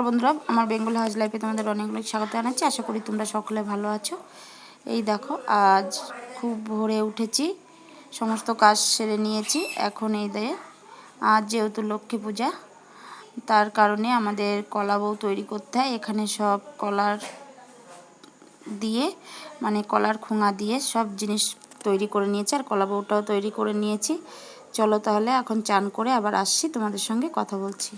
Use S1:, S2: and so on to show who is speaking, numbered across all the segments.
S1: নমস্কার বন্ধুরা, আমার বেঙ্গল হাউস লাইফে তোমাদের অনেক অনেক স্বাগত জানাচ্ছি। আশা করি তোমরা সকলে ভালো আছো। এই দেখো, আজ খুব ভোরে উঠেছি, সমস্ত কাজ সেরে নিয়েছি। এখন এই দিয়ে আজ যেহেতু লক্ষ্মী পূজা, তার কারণে আমাদের কলা বউ তৈরি করতে হয়। এখানে সব কলার দিয়ে মানে কলার খুঙা দিয়ে সব জিনিস তৈরি করে নিয়েছি, আর কলা বউটাও তৈরি করে নিয়েছি। চলো তাহলে এখন চান করে আবার আসছি, তোমাদের সঙ্গে কথা বলছি।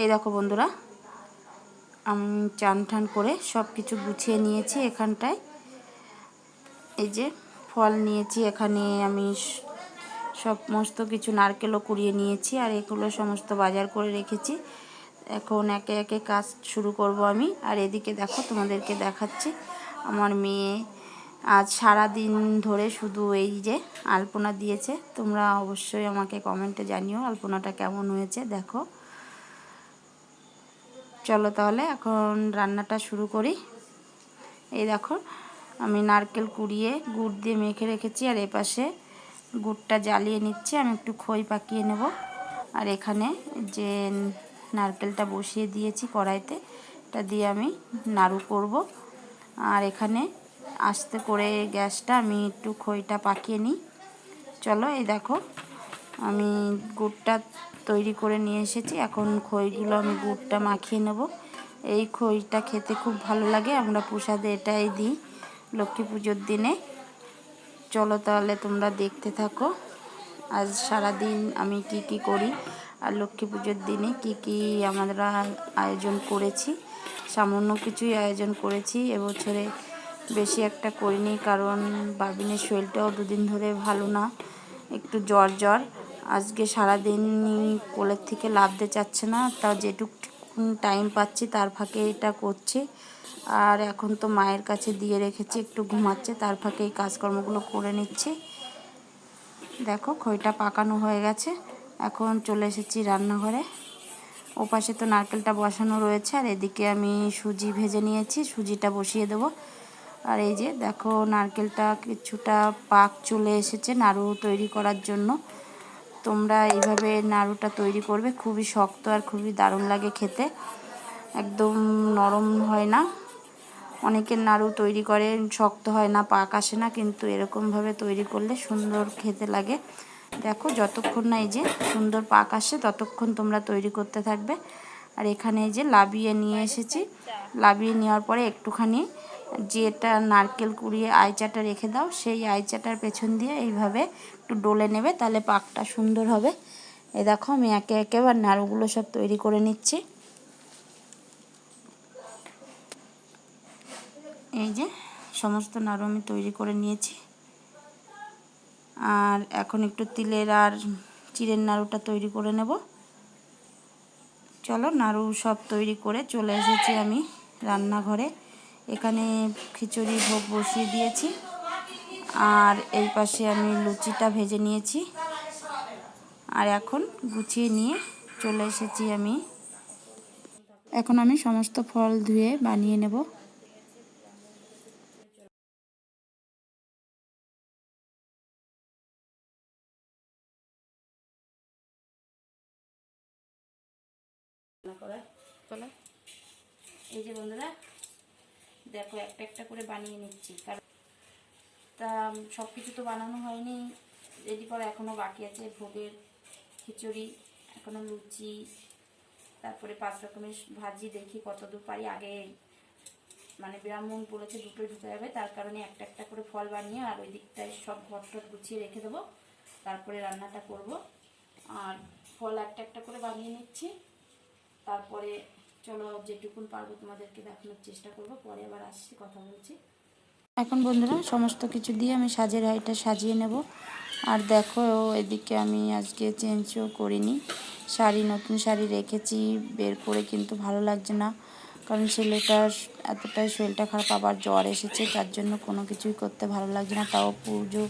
S1: এই দেখো বন্ধুরা, আমি চান টান করে সব কিছু গুছিয়ে নিয়েছি এখানটায়। এই যে ফল নিয়েছি, এখানে আমি সমস্ত কিছু নারকেলও কুড়িয়ে নিয়েছি আর এগুলো সমস্ত বাজার করে রেখেছি। এখন একে একে কাজ শুরু করব আমি। আর এদিকে দেখো তোমাদেরকে দেখাচ্ছি, আমার মেয়ে আজ সারা দিন ধরে শুধু এই যে আলপনা দিয়েছে। তোমরা অবশ্যই আমাকে কমেন্টে জানিও আলপনাটা কেমন হয়েছে, দেখো। চলো তাহলে, এখন রান্নাটা শুরু করি। এই দেখো, আমি নারকেল কুড়িয়ে গুড় দিয়ে মেখে রেখেছি, আর এপাশে গুড়টা জ্বালিয়ে নিচ্ছি। আমি একটু খই পাকিয়ে নেব। আর এখানে যে নারকেলটা বসিয়ে দিয়েছি কড়াইতে, এটা দিয়ে আমি নাড়ু করব। আর এখানে আস্তে করে গ্যাসটা, আমি একটু খইটা পাকিয়ে নিই। চলো, এই দেখো, আমি গুড়টা তৈরি করে নিয়ে এসেছি। এখন খইগুলো আমি গুড়টা মাখিয়ে নেব। এই খইটা খেতে খুব ভালো লাগে। আমরা প্রসাদে এটাই দিই লক্ষ্মী পুজোর দিনে। চলো তাহলে তোমরা দেখতে থাকো। আজ সারা দিন আমি কি কি করি আর লক্ষ্মী পুজোর দিনে কি কি আমরা আয়োজন করেছি। সামান্য কিছুই আয়োজন করেছি। এবছরে বেশি একটা করিনি কারণ বাবিনের শরীরটাও দুদিন ধরে ভালো না। একটু জ্বর জ্বর। আজকে সারাদিন কোলের থেকে লাভতে চাচ্ছে না তা যেটুক টাইম পাচ্ছি তার ফাঁকে এটা করছি। আর এখন তো মায়ের কাছে দিয়ে রেখেছি, একটু ঘুমাচ্ছে, তার ফাঁকে এই কাজকর্মগুলো করে নিচ্ছি। দেখো, খইটা পাকানো হয়ে গেছে। এখন চলে এসেছি রান্নাঘরে। ওপাশে তো নারকেলটা বসানো রয়েছে, আর এদিকে আমি সুজি ভেজে নিয়েছি, সুজিটা বসিয়ে দেবো। আর এই যে দেখো, নারকেলটা কিছুটা পাক চলে এসেছে নাড়ু তৈরি করার জন্য। তোমরা এইভাবে নাড়ুটা তৈরি করবে। খুবই শক্ত আর খুবই দারুণ লাগে খেতে। একদম নরম হয় না। অনেকের নাড়ু তৈরি করে, শক্ত হয় না, পাক আসে না, কিন্তু এরকমভাবে তৈরি করলে সুন্দর খেতে লাগে। দেখো, যতক্ষণ না এই যে সুন্দর পাক আসে, ততক্ষণ তোমরা তৈরি করতে থাকবে। আর এখানে এই যে লাবিয়ে নিয়ে এসেছি। লাবিয়ে নেওয়ার পরে একটুখানি যেটা নারকেল কুড়িয়ে আইচাটা রেখে দাও, সেই আইচাটার পেছন দিয়ে এইভাবে একটু ডলে নেবে, তাহলে পাকটা সুন্দর হবে। এ দেখো, আমি একে একে এবার নাড়ুগুলো সব তৈরি করে নিচ্ছি। এই যে, সমস্ত নাড়ু আমি তৈরি করে নিয়েছি। আর এখন একটু তিলের আর চিড়ের নাড়ুটা তৈরি করে নেব। চলো, নাড়ু সব তৈরি করে চলে এসেছি আমি রান্নাঘরে। এখানে খিচুড়ি ভোগ বসিয়ে দিয়েছি। আর এই পাশে আমি লুচিটা ভেজে নিয়েছি। আর এখন গুছিয়ে নিয়ে চলে এসেছি আমি। এখন আমি সমস্ত ফল ধুয়ে বানিয়ে নেব। এই যে বন্ধুরা দেখো, একটা একটা করে বানিয়ে নিচ্ছি। কারণ তা সব কিছু তো বানানো হয়নি। রেডি করা এখনও বাকি আছে, ভোগের খিচুড়ি এখনও লুচি, তারপরে পাঁচ রকমের ভাজি, দেখি কত দূর পারি। আগে মানে ব্রাহ্মণ বলেছে দুটো ঢুকে যাবে তার কারণে একটা একটা করে ফল বানিয়ে আর ওই দিকটায় সব ঘর টট গুছিয়ে রেখে দেবো। তারপরে রান্নাটা করব। আর ফল একটা একটা করে বানিয়ে নিচ্ছি। তারপরে চলো যেটুকুন পারব তোমাদেরকে দেখানোর চেষ্টা করব, পরে আবার আসছি, কথা বলছি। এখন বন্ধুরা, সমস্ত কিছু দিয়ে আমি সাজের হাইটা সাজিয়ে নেব। আর দেখো, এদিকে আমি আজকে চেঞ্জও করিনি। শাড়ি, নতুন শাড়ি রেখেছি, বের করে কিন্তু ভালো লাগছে না। কারণ ছেলেটার এতটাই শরীরটা খারাপ, আবার জ্বর এসেছে তার জন্য কোনো কিছুই করতে ভালো লাগছে না। তাও পুজো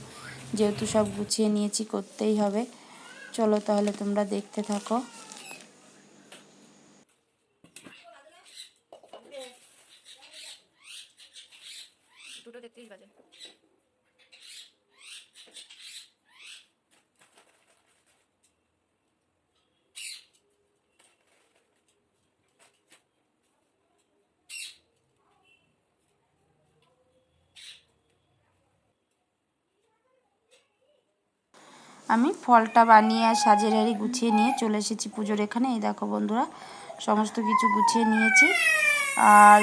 S1: যেহেতু সব গুছিয়ে নিয়েছি, করতেই হবে। চলো তাহলে তোমরা দেখতে থাকো। চল্লিশ বাজে
S2: আমি ফলটা বানিয়ে আর সাজের হাড়ি গুছিয়ে নিয়ে চলে এসেছি পুজোর এখানে। এই দেখো বন্ধুরা, সমস্ত কিছু গুছিয়ে নিয়েছি। আর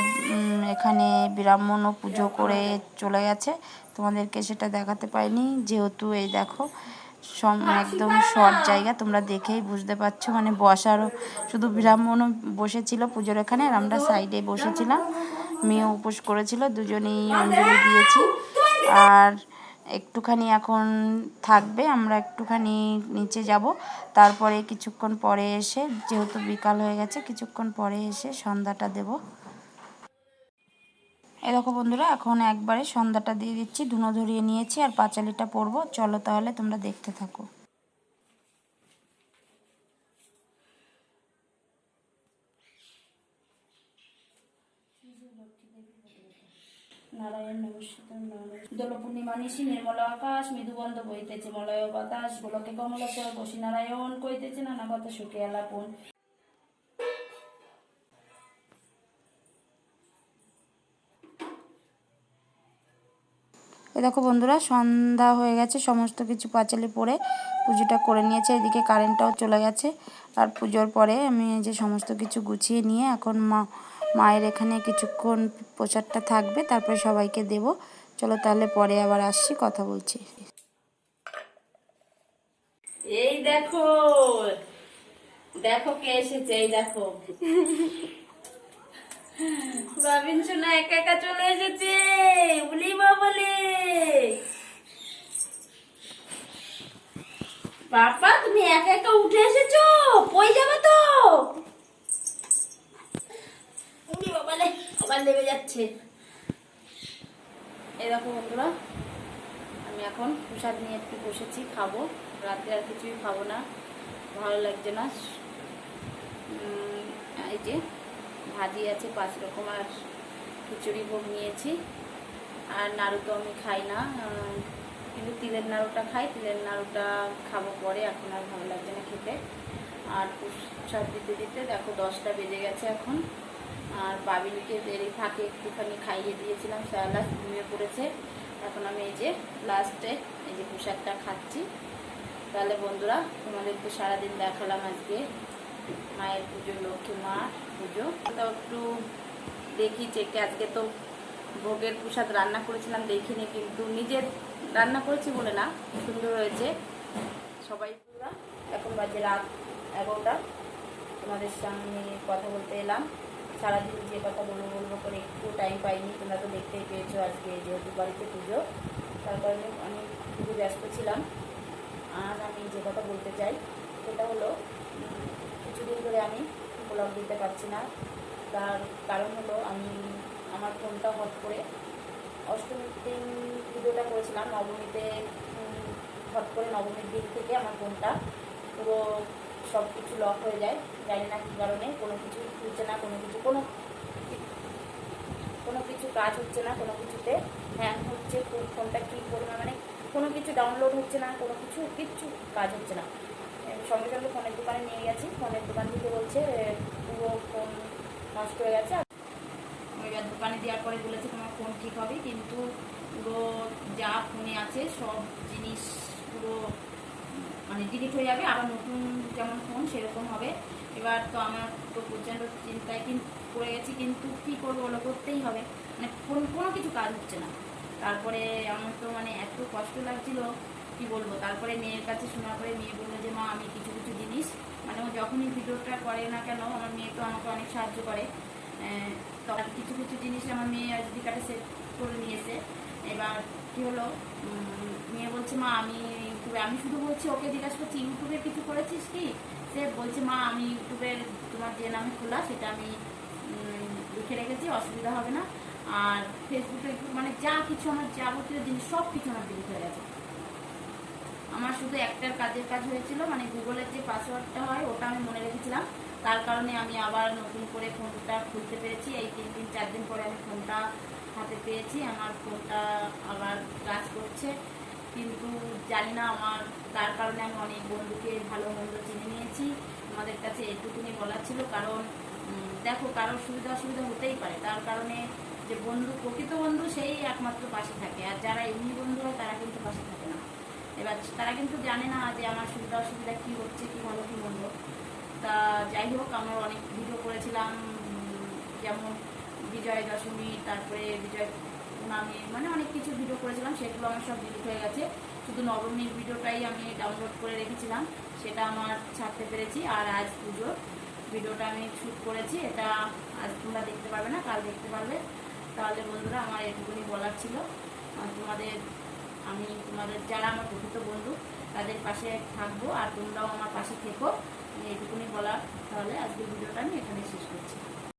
S2: এখানে ব্রাহ্মণও পুজো করে চলে গেছে। তোমাদেরকে সেটা দেখাতে পাইনি, যেহেতু এই দেখো, সম, একদম শর্ট জায়গা, তোমরা দেখেই বুঝতে পারছ। মানে বসারও শুধু ব্রাহ্মণও বসেছিল পুজোর এখানে, আর আমরা সাইডে বসেছিলাম। মেয়ে উপোস করেছিল, দুজনেই অঞ্জলি দিয়েছি। আর একটুখানি এখন থাকবে, আমরা একটুখানি নিচে যাব। তারপরে কিছুক্ষণ পরে এসে, যেহেতু বিকাল হয়ে গেছে, কিছুক্ষণ পরে এসে সন্ধ্যাটা দেব। এই দেখো বন্ধুরা, এখন একবারে সন্ধ্যাটা দিয়ে দিচ্ছি, ধুনো ধরিয়ে নিয়েছি আর পাঁচালিটা পরবো। চলো তাহলে তোমরা দেখতে থাকো। নারায়ণ নমস্কার দোল পূর্ণিমা নিশি নির্মল আকাশ, মৃদুবন্ধ বইতেছে মলয় বাতাস, গোলকে কমলচর বসি নারায়ণ কইতেছে নানাগত সুখে আলাপন। এ দেখো বন্ধুরা, সন্ধ্যা হয়ে গেছে, সমস্ত কিছু পাঁচালি পরে পুজোটা করে নিয়েছে। এদিকে কারেন্টটাও চলে গেছে। আর পুজোর পরে আমি যে সমস্ত কিছু গুছিয়ে নিয়ে এখন মা, মায়ের এখানে কিছুক্ষণ প্রসাদটা থাকবে, তারপরে সবাইকে দেব। চলো তাহলে পরে আবার আসছি, কথা বলছি।
S1: এই দেখো দেখো কে এসেছে, এই দেখো। বাবিন সোনা একা একা চলে এসেছে। বলি মা, বলে। বাবা, তুমি একা একা উঠে এসেছ? কই যাবে তো? উনি বাবালে আবার লেগে যাচ্ছে। এই দেখো বন্ধুরা, আমি এখন প্রসাদ নিয়ে একটু বসেছি, খাব। রাতে আর কিছুই খাব না, ভালো লাগছে না। এই যে ভাজি আছে, পাঁচ রকম আর খিচুড়ি ভোগ নিয়েছি। আর নাড়ু তো আমি খাই না কিন্তু তিলের নাড়ুটা খাই, তিলের নাড়ুটা খাব পরে, এখন আর ভালো লাগছে না খেতে। আর প্রসাদ দিতে দিতে দেখো দশটা বেজে গেছে এখন। আর বাবিনকে দেরি ফাঁকে একটুখানি খাইয়ে দিয়েছিলাম সারা ঘুমিয়ে পড়েছে। এখন আমি এই যে লাস্টে এই যে পোশাকটা খাচ্ছি। তাহলে বন্ধুরা তোমাদের তোমাদেরকে সারাদিন দেখালাম আজকে। মায়ের পুজো, লক্ষ্মী মা পুজো। তাও একটু দেখি চেকে আজকে তো ভোগের প্রসাদ রান্না করেছিলাম, দেখিনি কিন্তু নিজের রান্না করেছি বলে না, সুন্দর হয়েছে। সবাই এখন বাজে রাত এগারোটা। তোমাদের সামনে কথা বলতে এলাম। সারাদিন যে কথা বলব বলব করে একটু টাইম পাইনি, তোমরা তো দেখতেই পেয়েছ আজকে যেহেতু বাড়িতে পুজো। তার কারণে আমি খুবই ব্যস্ত ছিলাম। আর আমি যে কথা বলতে চাই, সেটা হলো কিছুদিন ধরে আমি ব্লগ দিতে পারছি না। তার কারণ হলো আমি, আমার ফোনটা হট করে অষ্টমীর দিন ভিডিওটা করেছিলাম, নবমীতে হট করে নবমীর দিন থেকে আমার ফোনটা পুরো সব কিছু লক হয়ে যায়। জানি না কী কারণে কোনো কিছু খুলছে না, কোনো কিছু, কোনো কোনো কিছু কাজ হচ্ছে না, কোনো কিছুতে হ্যাং হচ্ছে, কোন ফোনটা কী করবে মানে কোনো কিছু ডাউনলোড হচ্ছে না, কোনো কিছু, কিচ্ছু কাজ হচ্ছে না। সঙ্গে সঙ্গে ফোনের দোকানে ফোনের দোকান থেকে বলছে পুরো ফোন নষ্ট হয়ে গেছে। এবার দোকানে দেওয়ার পরে বলেছে তোমার ফোন ঠিক হবে, কিন্তু পুরো যা ফোনে আছে, সব জিনিস পুরো মানে ডিলিট হয়ে যাবে। আবার নতুন যেমন ফোন সেরকম হবে। এবার তো আমার তো প্রচণ্ড চিন্তায় কিন্তু পড়ে গেছি, কিন্তু কী করব বলো? করতেই হবে। মানে ফোন কোনো কিছু কাজ হচ্ছে না। তারপরে আমার তো মানে এত কষ্ট লাগছিল কি বলব, তারপরে মেয়ের কাছে শোনার পরে মেয়ে বলল যে, মা, আমি কিছু কিছু জিনিস মানে ও যখনই ভিডিওটা করে না কেন, আমার মেয়ে তো আমাকে অনেক সাহায্য করে। তখন কিছু কিছু জিনিস আমার মেয়ে আইডি কার্ডে সেট করে নিয়েছে। এবার কি হলো মেয়ে বলছে, মা, আমি ইউটিউবে, আমি শুধু বলছি ওকে জিজ্ঞাসা করছি, ইউটিউবে কিছু করেছিস কি? সে বলছে, মা, আমি ইউটিউবের তোমার যে নামে খোলা, সেটা আমি লিখে রেখেছি, অসুবিধা হবে না। আর ফেসবুকে মানে যা কিছু আমার যাবতীয় জিনিস সব কিছু আমার ডিলিট হয়ে গেছে। আমার শুধু একটার কাজের কাজ হয়েছিল মানে গুগলের যে পাসওয়ার্ডটা হয় ওটা আমি মনে রেখেছিলাম। তার কারণে আমি আবার নতুন করে ফোনটা খুলতে পেরেছি। এই তিন দিন, চার দিন পরে আমি ফোনটা হাতে পেয়েছি। আমার ফোনটা আবার কাজ করছে। কিন্তু জানি না, আমার, তার কারণে আমি অনেক বন্ধুকে ভালো মন্দ চিনে নিয়েছি। আমাদের কাছে এটুকুনি বলার ছিল, কারণ দেখো, কারোর সুবিধা অসুবিধা হতেই পারে। তার কারণে যে বন্ধু, প্রকৃত বন্ধু, সেই একমাত্র পাশে থাকে। আর যারা এমনি বন্ধু হয়, তারা কিন্তু পাশে থাকে না। এবার তারা কিন্তু জানে না যে আমার সুবিধা অসুবিধা কী হচ্ছে, কী ভালো কী মন্দ তা যাই হোক, আমরা অনেক ভিডিও করেছিলাম, যেমন বিজয় দশমী, তারপরে বিজয় নামে মানে অনেক কিছু ভিডিও করেছিলাম, সেগুলো আমার সব ডিলিট হয়ে গেছে। শুধু নবমীর ভিডিওটাই আমি ডাউনলোড করে রেখেছিলাম, সেটা আমার ছাড়তে পেরেছি। আর আজ পুজো ভিডিওটা আমি শ্যুট করেছি, এটা আজ তোমরা দেখতে পারবে না, কাল দেখতে পারবে। তাহলে বন্ধুরা, আমার এটুকুনি বলার ছিল। তোমাদের আমি তোমাদের যারা আমার প্রকৃত বন্ধু, তাদের পাশে থাকব আর তোমরাও আমার পাশে থেকো। এটুকুনি বলা তাহলে আজকের ভিডিওটা আমি এখানে শেষ করছি।